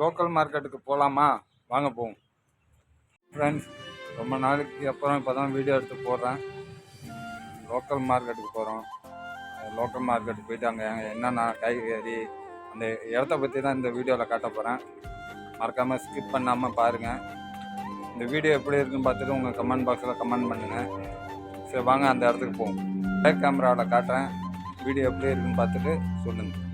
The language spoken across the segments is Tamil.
லோக்கல் மார்க்கெட்டுக்கு போகலாமா வாங்க போவோம். ஃப்ரெண்ட்ஸ் ரொம்ப நாளைக்கு அப்புறம் இப்போ தான் வீடியோ எடுத்து போடுறேன். லோக்கல் மார்க்கெட்டுக்கு போகிறோம் லோக்கல் மார்க்கெட்டுக்கு போயிட்டு அங்கே என்னென்ன காய்கறி அந்த இடத்த பற்றி தான் இந்த வீடியோவில் காட்ட போகிறேன் மறக்காமல் ஸ்கிப் பண்ணாமல் பாருங்கள் இந்த வீடியோ எப்படி இருக்குன்னு பார்த்துட்டு உங்கள் கமெண்ட் பாக்ஸில் கமெண்ட் பண்ணுங்கள் சரி வாங்க அந்த இடத்துக்கு போவோம். பேக் கேமராவில் காட்டுறேன். வீடியோ எப்படி இருக்குன்னு பார்த்துட்டு சொல்லுங்கள்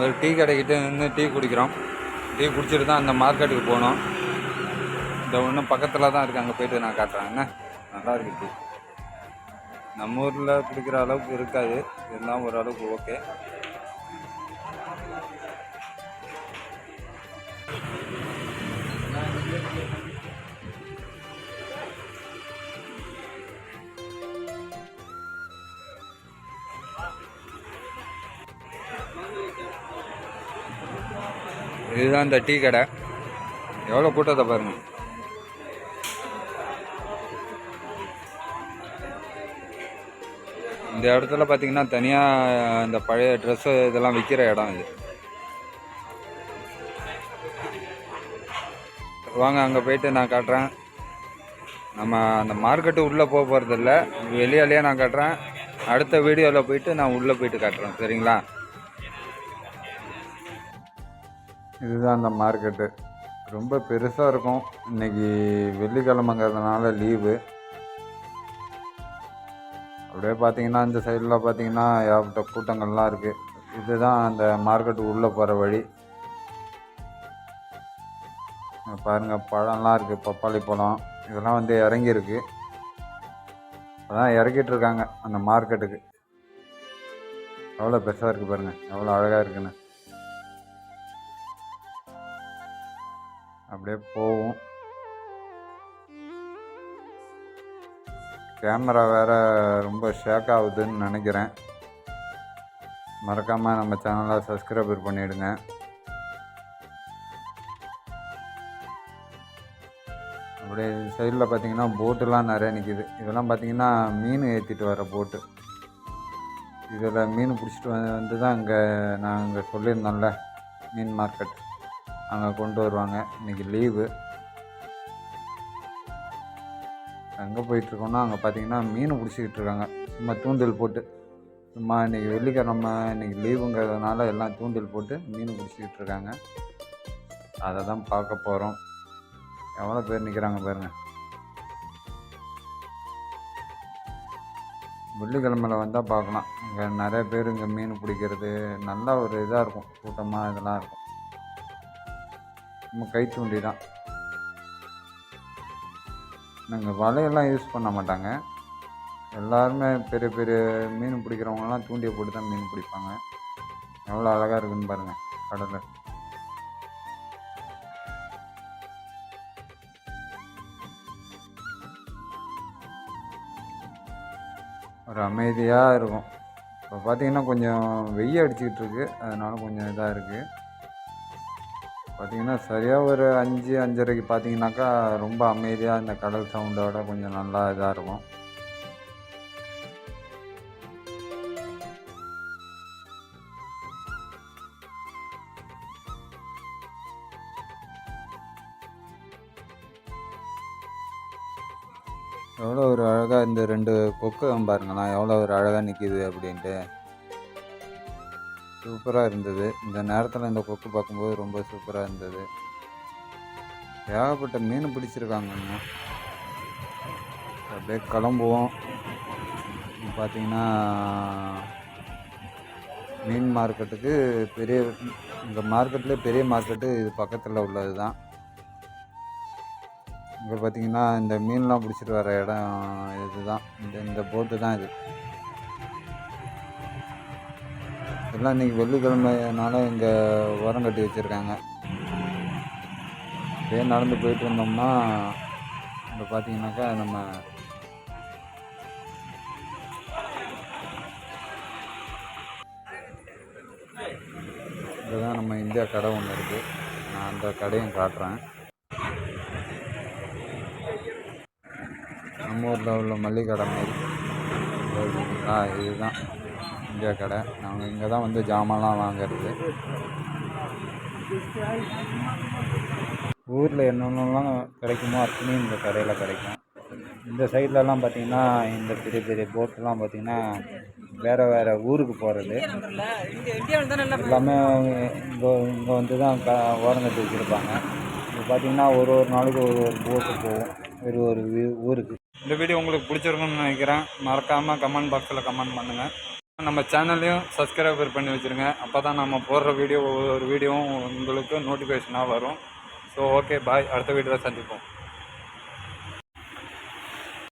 ஒரு டீ கடைக்கிட்ட நின்று டீ குடிக்கிறோம். டீ குடிச்சிட்டு தான் அந்த மார்க்கெட்டுக்கு போகணும் இந்த ஒன்றும் பக்கத்தில் தான் இருக்குது அங்கே போயிட்டு நான் காட்டுறேன். என்ன? நல்லா இருக்கு டீ. நம்ம ஊரில் குடிக்கிற அளவுக்கு இருக்காது. இருந்தால் ஓரளவுக்கு ஓகே இதுதான் இந்த டீ கடை. எவ்வளோ கூட்டத்தை பாருங்க. இந்த இடத்துல பார்த்தீங்கன்னா தனியாக இந்த பழைய ட்ரெஸ்ஸு இதெல்லாம் விற்கிற இடம் இது. வாங்க அங்கே போயிட்டு நான் காட்டுறேன். நம்ம அந்த மார்க்கெட்டு உள்ளே போக போகிறதில்ல வெளியாலேயே நான் காட்டுறேன். அடுத்த வீடியோவில் போயிட்டு நான் உள்ளே போயிட்டு காட்டுறேன். சரிங்களா? இதுதான் அந்த மார்க்கெட்டு ரொம்ப பெருசாக இருக்கும். இன்றைக்கி வெள்ளிக்கிழமைங்கிறதுனால லீவு அப்படியே பார்த்தீங்கன்னா இந்த சைடில் பார்த்தீங்கன்னா ஏகப்பட்ட கூட்டங்கள்லாம் இருக்குது இதுதான் அந்த மார்க்கெட்டு உள்ளே போகிற வழி. பாருங்கள் பழம்லாம் இருக்குது பப்பாளி பழம். இதெல்லாம் வந்து இறங்கியிருக்கு. அதான் இறக்கிட்டுருக்காங்க அந்த மார்க்கெட்டுக்கு எவ்வளோ பெருசாக இருக்குது பாருங்கள் எவ்வளோ அழகாக இருக்குன்னு. அப்படியே போகும். கேமரா வேறு ரொம்ப ஷேக் ஆகுதுன்னு நினைக்கிறேன். மறக்காமல் நம்ம சேனலை சப்ஸ்கிரைபர் பண்ணிவிடுங்க அப்படியே சைடில் பார்த்தீங்கன்னா போட்டுலாம் நிறைய நிற்கிது இதெல்லாம் பார்த்தீங்கன்னா மீன் ஏற்றிட்டு வர போட்டு இதில் மீன் பிடிச்சிட்டு வந்து வந்து தான் இங்கே நான் இங்கே சொல்லியிருந்தோம்ல மீன் மார்க்கெட் அங்கே கொண்டு வருவாங்க. இன்றைக்கி லீவு அங்கே போயிட்டுருக்கோன்னா அங்கே பார்த்தீங்கன்னா மீன் பிடிச்சிக்கிட்டு இருக்காங்க. சும்மா தூண்டில் போட்டு. சும்மா இன்றைக்கி வெள்ளிக்கிழமை இன்றைக்கி லீவுங்கிறதுனால எல்லாம் தூண்டில் போட்டு மீன் பிடிச்சிக்கிட்டு இருக்காங்க. அதை தான் பார்க்க போகிறோம் எவ்வளோ பேர் நிற்கிறாங்க பாருங்க. வெள்ளிக்கிழமையில் வந்தால் பார்க்கலாம். இங்கே நிறைய பேர் இங்கே மீன் பிடிக்கிறது. நல்ல ஒரு இதாக இருக்கும். கூட்டமாக இதெல்லாம் இருக்கும். நம்ம கை தூண்டி தான். நாங்கள் வலையெல்லாம் யூஸ் பண்ண மாட்டாங்க. எல்லாருமே பெரிய பெரிய மீன் பிடிக்கிறவங்கலாம் தூண்டியை போட்டு தான் மீன் பிடிப்பாங்க. எவ்வளோ அழகாக இருக்குன்னு பாருங்கள் கடலில் ஒரு அமைதியாக இருக்கும். இப்போ பார்த்தீங்கன்னா கொஞ்சம் வெய்ய அடிச்சுக்கிட்டு இருக்கு. அதனால கொஞ்சம் இதாக இருக்குது பார்த்தீங்கன்னா சரியாக ஒரு அஞ்சு அஞ்சரைக்கு பார்த்தீங்கன்னாக்கா ரொம்ப அமைதியாக இந்த கடல் சவுண்டோட கொஞ்சம் நல்லா இதாக இருக்கும். எவ்வளோ ஒரு அழகாக இந்த ரெண்டு கொக்கு பாருங்களேன். எவ்வளோ ஒரு அழகாக நிற்கிது அப்படின்ட்டு. சூப்பராக இருந்தது. இந்த நேரத்தில் இந்த கொக்கு பார்க்கும்போது ரொம்ப சூப்பராக இருந்தது. ஏகப்பட்ட மீன் பிடிச்சிருக்காங்க அப்படியே கிளம்புவோம். பார்த்தீங்கன்னா மீன் மார்க்கெட்டுக்கு பெரிய இந்த மார்க்கெட்டில் பெரிய மார்க்கெட்டு இது பக்கத்தில் உள்ளது தான் இங்கே பார்த்தீங்கன்னா இந்த மீன்லாம் பிடிச்சிட்டு வர இடம் இதுதான். இந்த இந்த போட்டு தான் இது. எல்லாம் இன்றைக்கி வெள்ளிக்கிழமைனால இங்கே உரம் கட்டி வச்சுருக்காங்க. அப்படியே நடந்து போயிட்டு வந்தோம்னா இங்கே பார்த்தீங்கன்னாக்கா நம்ம இதுதான் நம்ம இந்தியா கடை ஒன்று இருக்குது நான் அந்த கடையும் காட்டுறேன். நம்ம ஊரில் உள்ள மல்லிகடை கடை மாதிரி. ஆ இதுதான். இந்தியா கடை. நாங்கள் இங்கே தான் வந்து ஜாமான்லாம் வாங்குறது. ஊரில் என்னென்னலாம் கிடைக்குமோ அத்தனையும் இந்த கடையில் கிடைக்கும். இந்த சைட்லலாம் பார்த்தீங்கன்னா இந்த பெரிய பெரிய போட்லாம் பார்த்தீங்கன்னா வேறு வேறு ஊருக்கு போகிறது எல்லாமே இங்கே இங்கே வந்து தான் க ஓரம் கட்டி வச்சுருப்பாங்க. இப்போ பார்த்தீங்கன்னா ஒரு ஒரு நாளைக்கு ஒரு ஒரு போட்டு போகும். ஒரு ஒரு வீ- ஊருக்கு. இந்த வீடியோ உங்களுக்கு பிடிச்சிருக்கும்னு நினைக்கிறேன். மறக்காமல் கமெண்ட் பாக்ஸில் கமெண்ட் பண்ணுங்கள் நம்ம சேனல்லையும் சப்ஸ்கிரைபர் பண்ணி வச்சுருங்க. அப்போ தான் நம்ம போடுற வீடியோ ஒவ்வொரு வீடியோவும் உங்களுக்கு நோட்டிஃபிகேஷனாக வரும். ஸோ ஓகே பாய் அடுத்த வீடியோவில் சந்திப்போம்.